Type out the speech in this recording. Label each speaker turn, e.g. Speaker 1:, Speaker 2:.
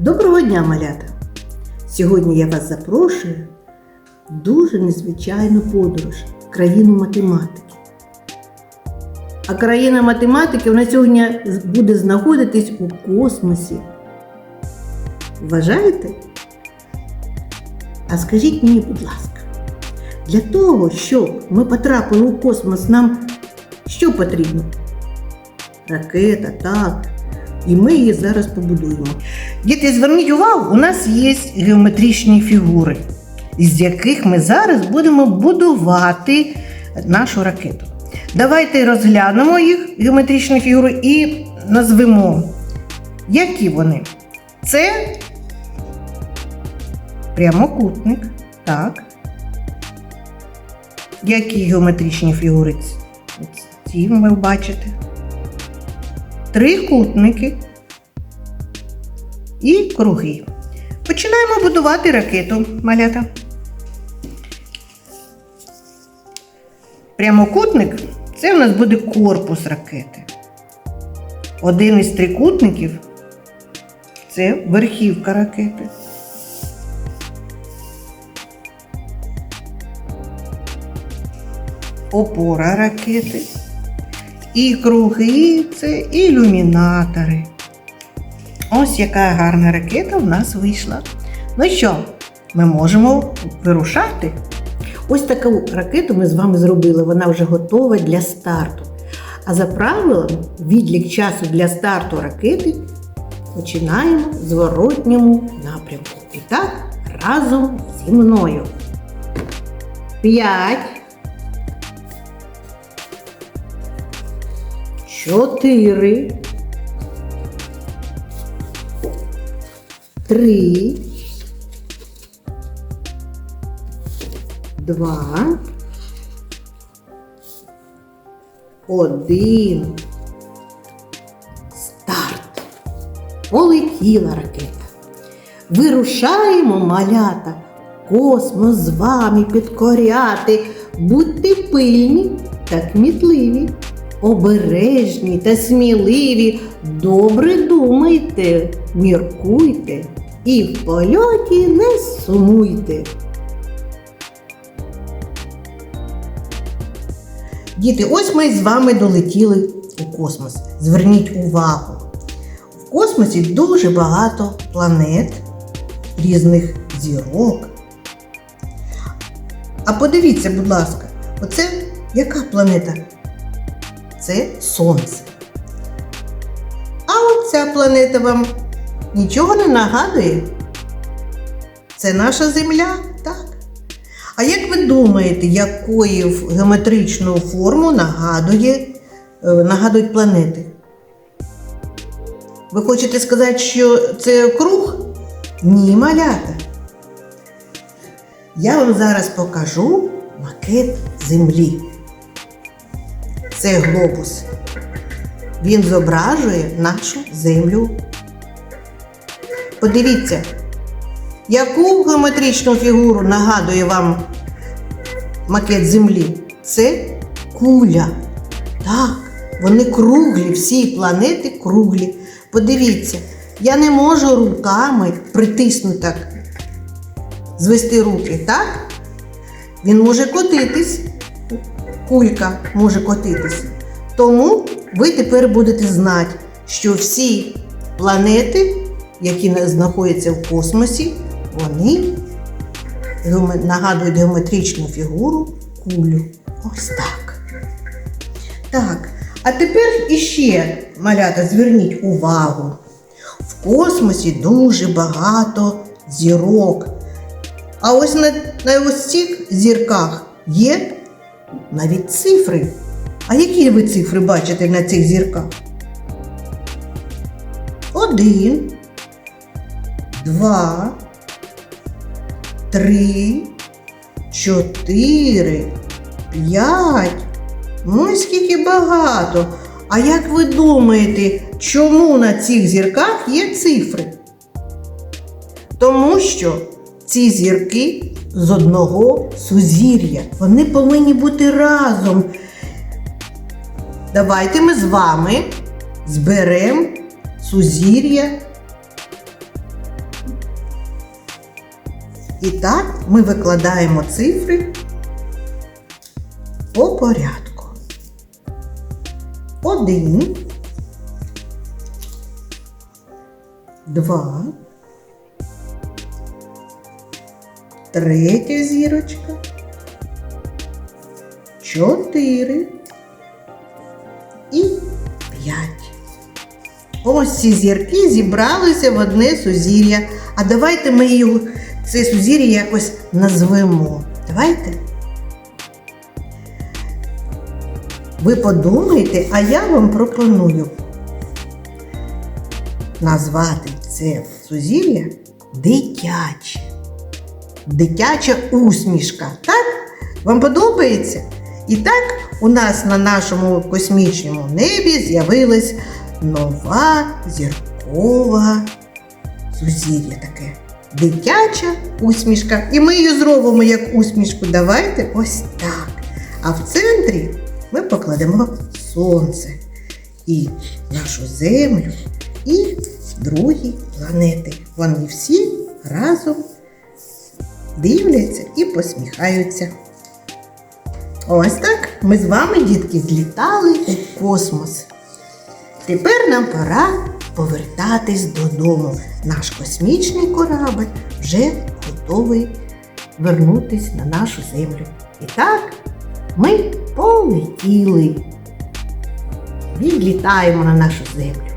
Speaker 1: Доброго дня, малята! Сьогодні я вас запрошую в дуже незвичайну подорож в країну математики. А країна математики вона сьогодні буде знаходитись у космосі. Вважаєте? А скажіть мені, будь ласка, для того, щоб ми потрапили у космос, нам що потрібно? Ракета, так. І ми її зараз побудуємо. Діти, зверніть увагу, у нас є геометричні фігури, з яких ми зараз будемо будувати нашу ракету. Давайте розглянемо їх, геометричні фігури, і назвемо, які вони. Це прямокутник, так. Які геометричні фігури ці- ви бачите? Трикутники і круги. Починаємо будувати ракету, малята. Прямокутник це у нас буде корпус ракети. Один із трикутників це верхівка ракети. Опора ракети. І круги це ілюмінатори. Ось яка гарна ракета в нас вийшла. Ну що, ми можемо вирушати. Ось таку ракету ми з вами зробили. Вона вже готова для старту. А за правилом, відлік часу для старту ракети починаємо в зворотньому напрямку. І так, разом зі мною. П'ять. Чотири. Три. Два. Один. Старт. Полетіла ракета. Вирушаємо, малята, космос з вами підкоряти. Будьте пильні та кмітливі, обережні та сміливі. Добре думайте, міркуйте і в польоті не сумуйте. Діти, ось ми з вами долетіли у космос. Зверніть увагу. В космосі дуже багато планет, різних зірок. А подивіться, будь ласка, оце яка планета? Це Сонце. А оця планета вам нічого не нагадує? Це наша Земля, так? А як ви думаєте, якої геометричну форму нагадує, е, нагадують планети? Ви хочете сказати, що це круг? Ні, малята. Я вам зараз покажу макет Землі. Це глобус. Він зображує нашу землю. Подивіться, яку геометричну фігуру нагадує вам макет Землі? Це куля. Так, вони круглі, всі планети круглі. Подивіться, я не можу руками притиснути так, звести руки, так? Він може котитись. Кулька може котитись. Тому ви тепер будете знати, що всі планети, які знаходяться в космосі, вони нагадують геометричну фігуру кулю. Ось так. Так, а тепер іще, малята, зверніть увагу. В космосі дуже багато зірок. А ось на, на ось цих зірках є навіть цифри. А які ви цифри бачите на цих зірках? Один, два, три, чотири, п'ять. Ну, скільки багато. А як ви думаєте, чому на цих зірках є цифри? Тому що ці зірки з одного сузір'я. Вони повинні бути разом. Давайте ми з вами зберемо сузір'я І так ми викладаємо цифри по порядку. Один, два, третя зірочка, чотири і п'ять. Ось ці зірки зібралися в одне сузір'я. А давайте ми його, це сузір'я якось назвемо. Давайте. Ви подумайте, а я вам пропоную назвати це сузір'я дитяче. Дитяча усмішка. Так? Вам подобається? І так у нас на нашому космічному небі з'явилась нова зіркова сузір'я таке. Дитяча усмішка. І ми її зробимо як усмішку. Давайте ось так. А в центрі ми покладемо сонце і нашу землю, і другі планети. Вони всі разом дивляться і посміхаються. Ось так ми з вами, дітки, злітали у космос. Тепер нам пора повертатись додому. Наш космічний корабль вже готовий вернутись на нашу землю. І так ми полетіли. Відлітаємо на нашу землю.